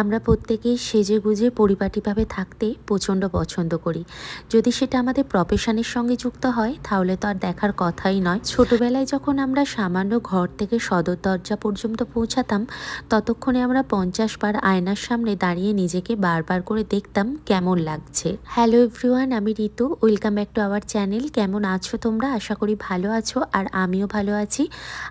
আমরা প্রত্যেকেই সেজে গুজে পরিপাটিভাবে থাকতে প্রচণ্ড পছন্দ করি। যদি সেটা আমাদের প্রফেশনের সঙ্গে যুক্ত হয়, তাহলে তো আর দেখার কথাই নয়। ছোটবেলায় যখন আমরা সামান্য ঘর থেকে সদর দরজা পর্যন্ত পৌঁছাতাম, ততক্ষণে আমরা পঞ্চাশ বার আয়নার সামনে দাঁড়িয়ে নিজেকে বারবার করে দেখতাম কেমন লাগছে। হ্যালো এভরিওয়ান আমি Ritu. Welcome back to our channel কেমন আছো তোমরা? আশা করি ভালো আছো আর আমিও ভালো আছি।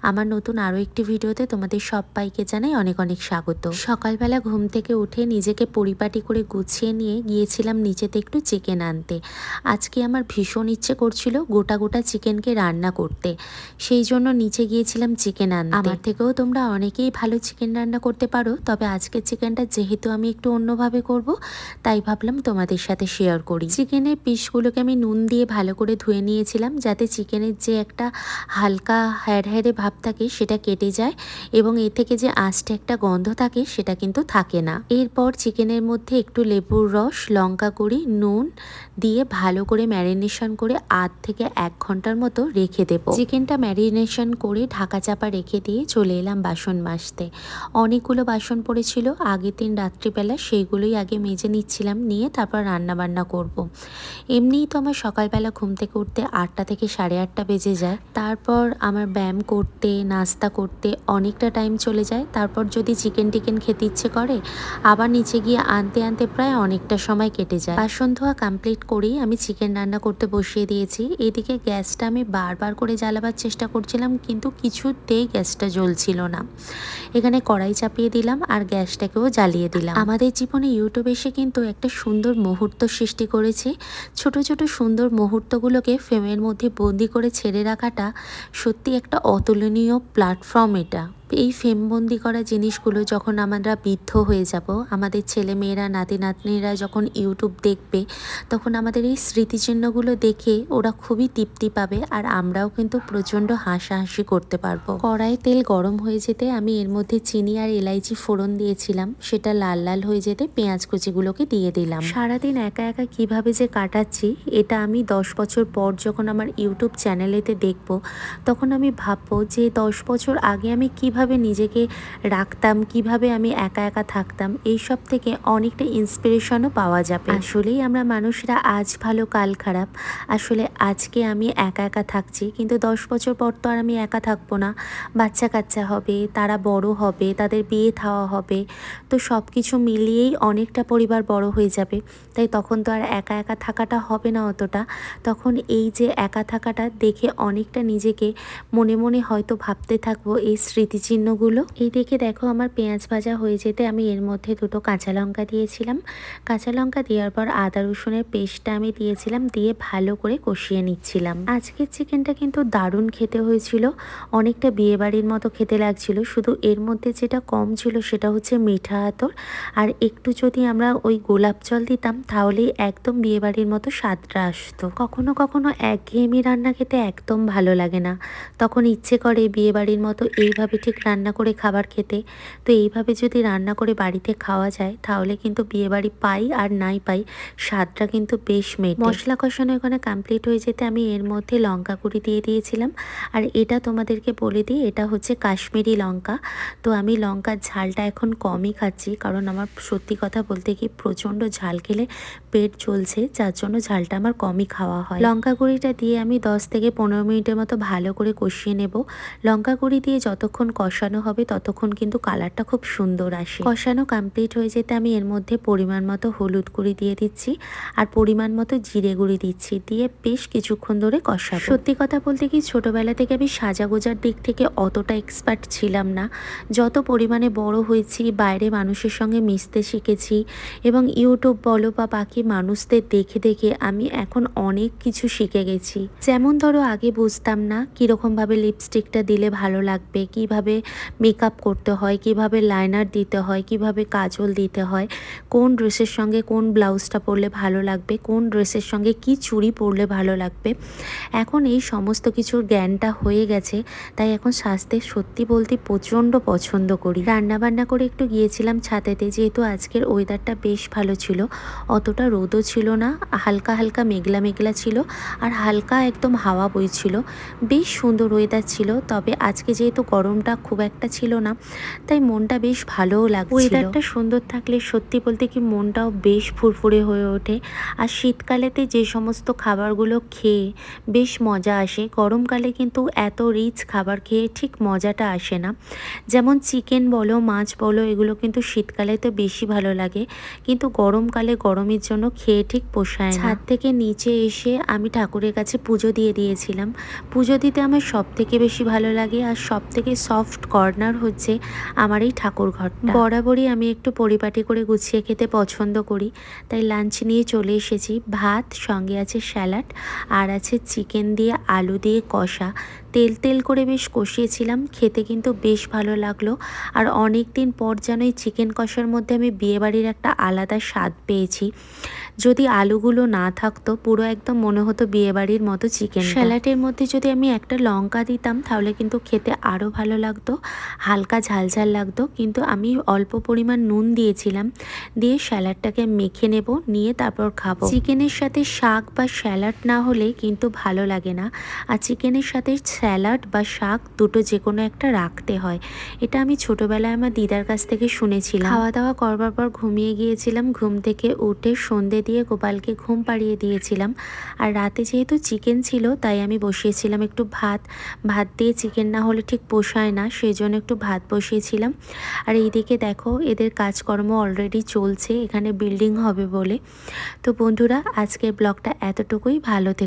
আমার নতুন আরও একটি ভিডিওতে তোমাদের সবাইকে জানাই অনেক অনেক স্বাগত। সকালবেলা ঘুম থেকে উঠে নিজেকে পরিপাটি করে গুছিয়ে নিয়ে গিয়েছিলাম নিচেতে একটু চিকেন আনতে। আজকে আমার ভীষণ ইচ্ছে করছিল গোটা গোটা চিকেনকে রান্না করতে। সেই জন্য নিচে গিয়েছিলাম চিকেন আনতে। আমার থেকেও তোমরা অনেকেই ভালো চিকেন রান্না করতে পারো, তবে আজকের চিকেনটা যেহেতু আমি একটু অন্যভাবে করব, তাই ভাবলাম তোমাদের সাথে শেয়ার করি। চিকেনের পিসগুলোকে আমি নুন দিয়ে ভালো করে ধুয়ে নিয়েছিলাম, যাতে চিকেনের যে একটা হালকা হ্যাড় হ্যাড়ে ভাব থাকে সেটা কেটে যায় এবং এ থেকে যে আঁচটা একটা গন্ধ থাকে সেটা কিন্তু থাকে না। এরপর চিকেনের মধ্যে একটু লেবুর রস, লঙ্কা গুঁড়ি, নুন দিয়ে ভালো করে ম্যারিনেশন করে আধ থেকে এক ঘণ্টার মতো রেখে দেব। চিকেনটা ম্যারিনেশন করে ঢাকা চাপা রেখে দিয়ে চলে এলাম বাসন মাজতে। অনেকগুলো বাসন পড়েছিল। আগের দিন রাত্রিবেলা সেইগুলোই আগে মেজে নিচ্ছিলাম, নিয়ে তারপর রান্না বান্না করব। এমনিই তো আমার সকালবেলা ঘুম থেকে উঠতে আটটা থেকে সাড়ে আটটা বেজে যায়। তারপর আমার ব্যায়াম করতে, নাস্তা করতে অনেকটা টাইম চলে যায়। তারপর যদি চিকেন টিকেন খেতে ইচ্ছে করে আবার নিচে গিয়ে আনতে আনতে প্রায় অনেকটা সময় কেটে যায়। বাসন ধোয়া কমপ্লিট করেই আমি চিকেন রান্না করতে বসিয়ে দিয়েছি। এদিকে গ্যাসটা আমি বারবার করে জ্বালাবার চেষ্টা করছিলাম, কিন্তু কিছুতেই গ্যাসটা জ্বলছিল না। এখানে কড়াই চাপিয়ে দিলাম আর গ্যাসটাকেও জ্বালিয়ে দিলাম। আমাদের জীবনে ইউটিউব এসে কিন্তু একটা সুন্দর মুহূর্ত সৃষ্টি করেছে। ছোট ছোট সুন্দর মুহূর্তগুলোকে ফ্রেমের মধ্যে বন্দি করে ছেড়ে রাখাটা সত্যি একটা অতুলনীয় প্ল্যাটফর্ম এটা। এই ফ্রেমবন্দি করা জিনিসগুলো যখন আমরা বৃদ্ধ হয়ে যাব, আমাদের ছেলে মেয়েরা নাতি নাতনিরা যখন ইউটিউব দেখবে, তখন আমাদের এই স্মৃতিচিহ্নগুলো দেখে ওরা খুবই তৃপ্তি পাবে আর আমরাও কিন্তু প্রচণ্ড হাসাহাসি করতে পারব। কড়াই তেল গরম হয়ে যেতে আমি এর মধ্যে চিনি আর এলাইচি ফোড়ন দিয়েছিলাম, সেটা লাল লাল হয়ে যেতে পেঁয়াজ কুচিগুলোকে দিয়ে দিলাম। সারাদিন একা একা কীভাবে যে কাটাচ্ছি, এটা আমি দশ বছর পর যখন আমার ইউটিউব চ্যানেলেতে দেখব, তখন আমি ভাববো যে দশ বছর আগে আমি কীভাবে নিজেকে রাখতাম, কীভাবে আমি একা একা থাকতাম এই সব থেকে অনেকটা ইন্সপিরেশনও পাওয়া যাবে। আসলেই আমরা মানুষরা আজ ভালো, কাল খারাপ। আসলে আজকে আমি একা একা থাকছি, কিন্তু দশ বছর পর তো আর আমি একা থাকব না। বাচ্চা কাচ্চা হবে, তারা বড় হবে, তাদের বিয়ে থাওয়া হবে, তো সব কিছু মিলিয়েই অনেকটা পরিবার বড় হয়ে যাবে। তাই তখন তো আর একা একা থাকাটা হবে না অতটা। তখন এই যে একা থাকাটা দেখে অনেকটা নিজেকে মনে মনে হয়তো ভাবতে থাকব, এই স্মৃতিচিহ্নগুলো এই দেখে দেখো আমার পেঁয়াজ ভাজা হয়ে যেতে আমি এর মধ্যে দুটো কাঁচা লঙ্কা দিয়েছিলাম। কাঁচা লঙ্কা দেওয়ার পর আদা রসুনের পেস্টটা আমি দিয়েছিলাম, দিয়ে ভালো করে কষিয়ে নিচ্ছিলাম। আজকের চিকেনটা কিন্তু দারুণ খেতে হয়েছিল। অনেকটা বিয়েবাড়ির মতো খেতে লাগছিল। শুধু এর মধ্যে যেটা কম ছিল সেটা হচ্ছে মিঠা আতর। আর একটু যদি আমরা ওই গোলাপ জল দিতাম, তাহলেই একদম বিয়েবাড়ির মতো স্বাদটা আসতো। কখনো কখনো একঘেয়েমি রান্না খেতে একদম ভালো লাগে না। তখন ইচ্ছে করে বিয়েবাড়ির মতো এইভাবে ঠিক রান্না করে খাবার খেতে। তো এইভাবে যদি রান্না করে বাড়িতে খাওয়া যায়, তাহলে কিন্তু বিয়েবাড়ি পাই আর নাই পাই, স্বাদটা কিন্তু বেশ মেটে। মশলা কষানো এখানে কমপ্লিট হয়ে যেতে আমি এর মধ্যে লঙ্কা গুঁড়ি দিয়ে দিয়েছিলাম। আর এটা তোমাদেরকে বলে দিই, এটা হচ্ছে কাশ্মীরি লঙ্কা। তো আমি লঙ্কার ঝালটা এখন কমই খাচ্ছি, কারণ আমার সত্যি কথা বলতে কি প্রচণ্ড ঝাল খেলে পেট চলছে যার জন্য ঝালটা আমার কমই খাওয়া হয়। লঙ্কা গুঁড়িটা দিয়ে আমি দশ থেকে পনেরো মিনিটের মতো ভালো করে কষিয়ে নেব। লঙ্কা গুঁড়ি দিয়ে যতক্ষণ কষানো হবে ততক্ষণ কিন্তু কালারটা খুব সুন্দর আসে। কষানো কমপ্লিট হয়ে যেতে আমি এর মধ্যে পরিমাণ মতো হলুদ গুঁড়ি দিয়ে দিচ্ছি আর পরিমাণ মতো জিরে গুঁড়ি দিচ্ছি দিয়ে বেশ কিছুক্ষণ ধরে কষাবো। সত্যি কথা বলতে কি ছোটবেলা থেকে আমি সাজা গোজার দিক থেকে অতটা এক্সপার্ট ছিলাম না। যত পরিমাণে বড় হয়েছি, বাইরে মানুষের সঙ্গে মিশতে শিখেছি এবং ইউটিউব বলো বা বাকি মানুষদের দেখে দেখে আমি এখন অনেক কিছু শিখে গেছি। যেমন ধরো আগে বুঝতাম না কীরকমভাবে লিপস্টিকটা দিলে ভালো লাগবে, কীভাবে মেকআপ করতে হয়, কীভাবে লাইনার দিতে হয়, কীভাবে কাজল দিতে হয়, কোন ড্রেসের সঙ্গে কোন ব্লাউজটা পরলে ভালো লাগবে, কোন ড্রেসের সঙ্গে কি চুড়ি পরলে ভালো লাগবে। এখন এই সমস্ত কিছুর জ্ঞানটা হয়ে গেছে, তাই এখন স্বাস্থ্যের সত্যি বলতে প্রচণ্ড পছন্দ করি। রান্না বান্না করে একটু গিয়েছিলাম ছাদেতে, যেহেতু আজকের ওয়েদারটা বেশ ভালো ছিল, অতটা রোদও ছিল না, হালকা হালকা মেঘলা মেঘলা ছিল, আর হালকা একদম হাওয়া বইছিল বেশ সুন্দর ওয়েদার ছিল, তবে আজকে যেহেতু গরমটা খুব একটা ছিল না। তাই মনটা বেশ ভালোও লাগছিল। ওয়েদারটা সুন্দর থাকলে সত্যি বলতে কি মনটাও বেশ ফুরফুরে হয়ে ওঠে। আর শীতকালেতে যে সমস্ত খাবারগুলো খেয়ে বেশ মজা আসে। গরমকালে কিন্তু এত রিচ খাবার খেয়ে ঠিক মজাটা আসে না। যেমন চিকেন বলো, মাছ বলো, এগুলো কিন্তু শীতকালে তো বেশি ভালো লাগে। কিন্তু গরমকালে গরমের জন্য খেয়ে ঠিক পোষায় ছাদ থেকে নিচে এসে আমি ঠাকুরের কাছে পুজো দিয়ে দিয়েছিলাম। পুজো দিতে আমার সব থেকে বেশি ভালো লাগে। আর সব থেকে সফট কর্নার হচ্ছে আমার এই ঠাকুর ঘরটা। বরাবরই আমি একটু পরিপাটি করে গুছিয়ে খেতে পছন্দ করি, তাই লাঞ্চ নিয়ে চলে এসেছি। ভাত, সঙ্গে আছে স্যালাড আর আছে চিকেন দিয়ে আলু দিয়ে কষা। তেল তেল করে বেশ কষিয়েছিলাম। খেতে কিন্তু বেশ ভালো লাগল। আর অনেক দিন পর যেন এই চিকেন কষার মধ্যে আমি বিয়েবাড়ির একটা আলাদা স্বাদ পেয়েছি। যদি আলুগুলো না থাকতো পুরো একদম মনে হতো বিয়েবাড়ির মতো চিকেন স্যালাডের মধ্যে যদি আমি একটা লঙ্কা দিতাম তাহলে কিন্তু খেতে আরও ভালো লাগতো। হালকা ঝালঝাল লাগতো। কিন্তু আমি অল্প পরিমাণ নুন দিয়েছিলাম। দিয়ে স্যালাডটাকে মেখে নেব নিয়ে তারপর খাব। চিকেনের সাথে শাক বা স্যালাড না হলে কিন্তু ভালো লাগে না। আর চিকেনের সাথে স্যালাড বা শাক দুটো যে কোনো একটা রাখতে হয়। এটা আমি ছোটোবেলায় আমার দিদার কাছ থেকে শুনেছিলাম। খাওয়া দাওয়া করবার পর ঘুমিয়ে গিয়েছিলাম। ঘুম থেকে উঠে সন্ধে দিয়ে গোপালকে ঘুম পাড়িয়ে দিয়েছিলাম। আর রাতে যেহেতু চিকেন ছিল, তাই আমি বসিয়েছিলাম একটু ভাত। ভাত দিয়ে চিকেন না হলে ঠিক পোষায় না সেই জন্য একটু ভাত বসিয়েছিলাম। আর এইদিকে দেখো, এদের কাজকর্ম অলরেডি চলছে, এখানে বিল্ডিং হবে বলে। তো বন্ধুরা, আজকের ব্লগটা এতটুকুই। ভালো থেকে।